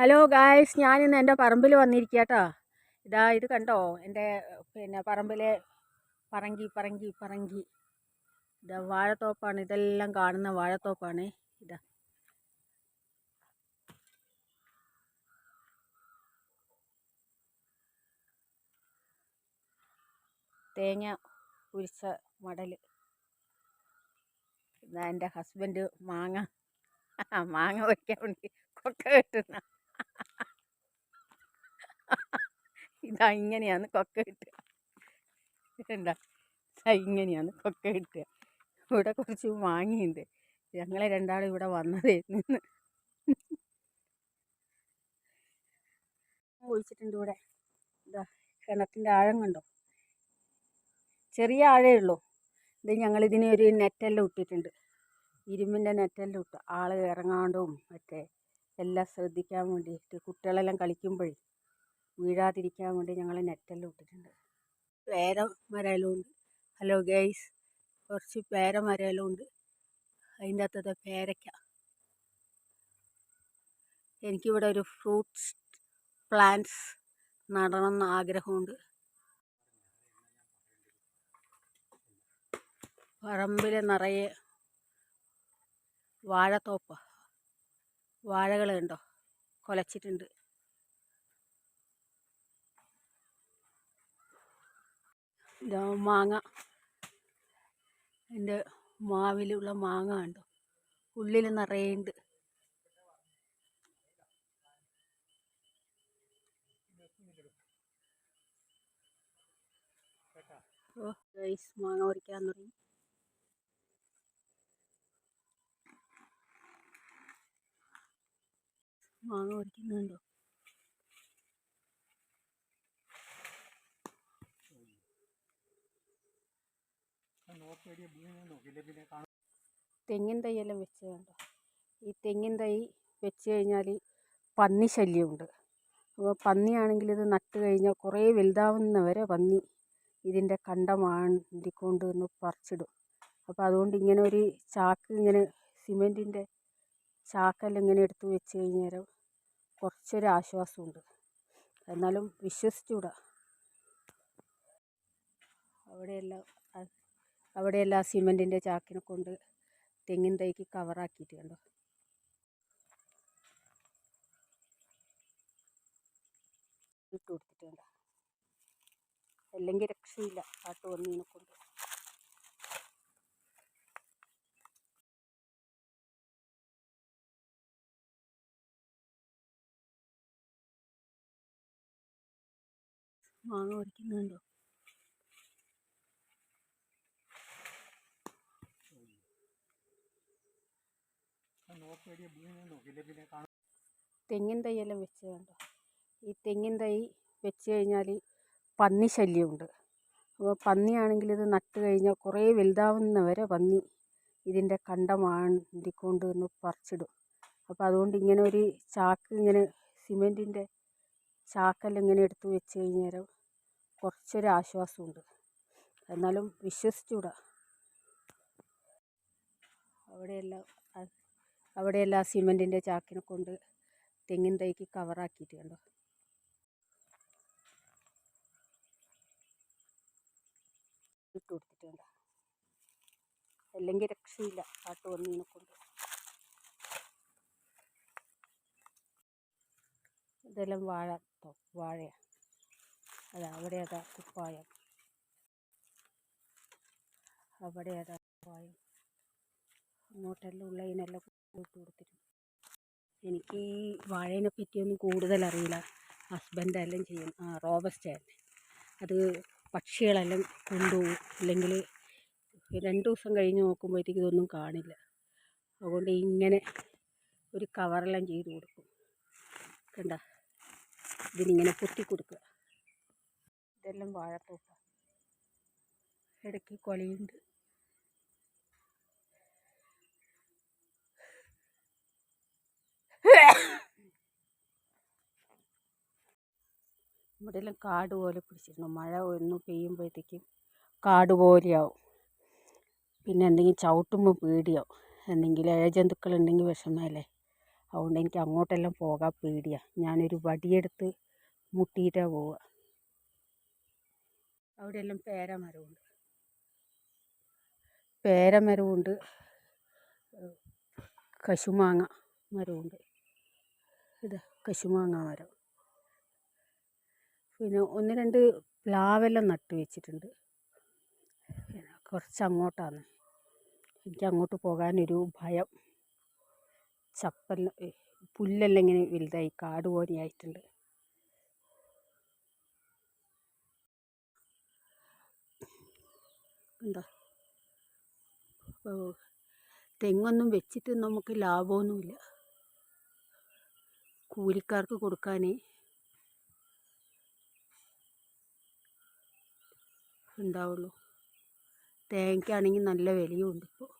Hello guys ഞാനിന്ന് എന്റെ പറമ്പിൽ വന്നിരിക്കുക കേട്ടോ ഇതാ ഇത് കണ്ടോ? എന്റെ പിന്നെ പറമ്പിലെ പറങ്കി പറങ്കി പറങ്കി. ഇതാ വാഴത്തോപ്പാണ്. ഇതെല്ലാം കാണുന്ന വാഴത്തോപ്പാണ്. ഇതാ. തേങ്ങ ഉരിച്ച മടൽ ഇതാ എന്റെ ഹസ്ബൻഡ് മാങ്ങ മാങ്ങ വയ്ക്കാൻ വേണ്ടി കൊക്ക കെട്ടുന്ന ഇതാ ഇങ്ങനെയാണ് കൊക്ക കിട്ടുക. ഇതുണ്ട? ഇങ്ങനെയാണ് കൊക്ക കിട്ടുക. ഇവിടെ കുറച്ച് മാങ്ങയുണ്ട് ഞങ്ങളെ രണ്ടാളും ഇവിടെ വന്നതേ. നിന്ന് ഒഴിച്ചിട്ടുണ്ട് ഇവിടെ. ഇതാ കിണറ്റിന്റെ ആഴം കണ്ടോ? ചെറിയ ആഴേ ഉള്ളൂ. ഇത് ഞങ്ങളിതിന് ഒരു നെറ്റെല്ലാം ഇട്ടിട്ടുണ്ട്. ഇരുമ്പിന്റെ നെറ്റെല്ലാം ഇട്ട്. ആൾ ഇറങ്ങാണ്ടും മറ്റേ എല്ലാം ശ്രദ്ധിക്കാൻ വേണ്ടിയിട്ട് കുട്ടികളെല്ലാം കളിക്കുമ്പോഴേ വീഴാതിരിക്കാൻ വേണ്ടി ഞങ്ങൾ നെറ്റെല്ലാം ഇട്ടിട്ടുണ്ട്. പേര മരമെല്ലാം ഉണ്ട്. ഹലോ ഗൈസ് കുറച്ച് പേര മരമെല്ലാം ഉണ്ട്. അതിന്റെ അകത്തത് പേരയ്ക്ക. എനിക്കിവിടെ ഒരു ഫ്രൂട്ട്സ് പ്ലാന്റ്സ് നടണം എന്ന ആഗ്രഹമുണ്ട്. പറമ്പിൽ നിറയെ വാഴത്തോപ്പ്. വാഴകൾ കണ്ടോ? കൊലച്ചിട്ടുണ്ട്. മാങ്ങ. എന്റെ മാവിലുള്ള മാങ്ങ കണ്ടോ? ഉള്ളിൽ നിറയെ ഉണ്ട് ഓ മാങ്ങ പറിക്കാൻ തുടങ്ങി. മാങ്ങ ഒരിക്കുന്നുണ്ടോ തെങ്ങിൻ തൈയെല്ലാം വെച്ച് കണ്ടോ? ഈ തെങ്ങിൻ തൈ വെച്ച് കഴിഞ്ഞാൽ പന്നി ശല്യമുണ്ട്. അപ്പോൾ പന്നിയാണെങ്കിൽ ഇത് നട്ട് കഴിഞ്ഞാൽ കുറേ വലുതാവുന്ന വരെ പന്നി ഇതിന്റെ കണ്ട മാന്തിക്കൊണ്ട് ഒന്ന് പറിച്ചിടും. അപ്പോൾ അതുകൊണ്ട് ഇങ്ങനെ ഒരു ചാക്ക് ഇങ്ങനെ സിമെന്റിന്റെ ചാക്കെല്ലാം ഇങ്ങനെ എടുത്ത് വെച്ച് കഴിഞ്ഞാൽ കുറച്ചൊരു ആശ്വാസമുണ്ട് എന്നാലും വിശ്വസിച്ചുകൂടാ. അവിടെയെല്ലാം അവിടെയെല്ലാം സിമെന്റിന്റെ ചാക്കിനെ കൊണ്ട് തെങ്ങിൻ തൈക്ക് കവറാക്കിയിട്ട് കണ്ടോ? ഇട്ട് കൊടുത്തിട്ടുണ്ട് അല്ലെങ്കിൽ രക്ഷയില്ല കാട്ടു വന്നതിനെ കൊണ്ട്. മാങ്ങ ഒരിക്കുന്നുണ്ടോ തെങ്ങിൻ തൈയെല്ലാം വെച്ച് കണ്ടോ? ഈ തെങ്ങിൻ തൈ വെച്ച് കഴിഞ്ഞാൽ പന്നി ശല്യമുണ്ട്. അപ്പോൾ പന്നിയാണെങ്കിൽ ഇത് നട്ട് കഴിഞ്ഞാൽ കുറേ വലുതാവുന്ന വരെ പന്നി ഇതിന്റെ കണ്ടമാണ്ടിക്കൊണ്ട് ഒന്ന് പറിച്ചിടും. അപ്പോൾ അതുകൊണ്ട് ഇങ്ങനെ ഒരു ചാക്ക് ഇങ്ങനെ സിമെന്റിന്റെ ചാക്കെല്ലാം ഇങ്ങനെ എടുത്ത് വെച്ച് കഴിഞ്ഞാൽ കുറച്ചൊരു ആശ്വാസമുണ്ട്. എന്നാലും വിശ്വസിച്ചുകൂടാ അവിടെയെല്ലാം അവിടെയെല്ലാം സിമെന്റിന്റെ ചാക്കിനെ കൊണ്ട് തെങ്ങിൻ തൈക്ക് കവറാക്കിയിട്ട് കണ്ടോ? ഇട്ട് കൊടുത്തിട്ടുണ്ട് അല്ലെങ്കിൽ രക്ഷയില്ല പാട്ട് വന്നതിനെ കൊണ്ട്. ഇതെല്ലാം വാഴ തോ വാഴയാണ് അതാ അവിടെ അതാ കുപ്പായം. അവിടെ അതാ കുപ്പായം. അങ്ങോട്ടെല്ലാം ഉള്ളതിനെല്ലാം ഇട്ട് കൊടുത്തിരുന്നു എനിക്ക് ഈ വാഴേനെ പറ്റിയൊന്നും കൂടുതൽ അറിയില്ല. ഹസ്ബൻഡെല്ലാം ചെയ്യും. ആ റോബസ്റ്റയാണ് അത് പക്ഷികളെല്ലാം കൊണ്ടുപോകും അല്ലെങ്കിൽ രണ്ട് ദിവസം കഴിഞ്ഞ് നോക്കുമ്പോഴത്തേക്ക് ഇതൊന്നും കാണില്ല. അതുകൊണ്ട് ഇങ്ങനെ ഒരു കവറെല്ലാം ചെയ്ത് കൊടുക്കും. കണ്ട? ഇതിനിങ്ങനെ പൊത്തി കൊടുക്കുക. ഇതെല്ലാം വാഴത്തോപ്പ്. ഇടയ്ക്ക് കൊലയുണ്ട്. ഇവിടെയെല്ലാം കാട് പോലെ പിടിച്ചിരുന്നു. മഴ ഒന്ന് പെയ്യുമ്പോഴത്തേക്കും കാട് പോലെയാവും. പിന്നെ എന്തെങ്കിലും ചവിട്ടുമ്പോൾ പേടിയാവും. എന്തെങ്കിലും ഇഴജന്തുക്കൾ ഉണ്ടെങ്കിൽ വിഷമമല്ലേ? അതുകൊണ്ട് എനിക്ക് അങ്ങോട്ടെല്ലാം പോകാൻ പേടിയാണ് ഞാനൊരു വടിയെടുത്ത് മുട്ടിയിട്ടാണ് പോവുക അവിടെയെല്ലാം പേരമരമുണ്ട് പേരമരമുണ്ട് കശുമാങ്ങ മരമുണ്ട് ഇതാ കശുമാങ്ങ മരം. പിന്നെ ഒന്ന് രണ്ട് പ്ലാവെല്ലാം നട്ടു വെച്ചിട്ടുണ്ട്. കുറച്ച് അങ്ങോട്ടാണ് എനിക്ക് അങ്ങോട്ട് പോകാനൊരു ഭയം. ചപ്പെല്ലാം പുല്ലെല്ലാം ഇങ്ങനെ വലുതായി കാട് പോലെ ആയിട്ടുണ്ട്. എന്താ? തെങ്ങൊന്നും വെച്ചിട്ട് നമുക്ക് ലാഭമൊന്നുമില്ല. കൂലിക്കാർക്ക് കൊടുക്കാനേ. ഉണ്ടാവുള്ളൂ തേങ്ങയ്ക്കാണെങ്കിൽ നല്ല വിലയും ഉണ്ട് ഇപ്പോൾ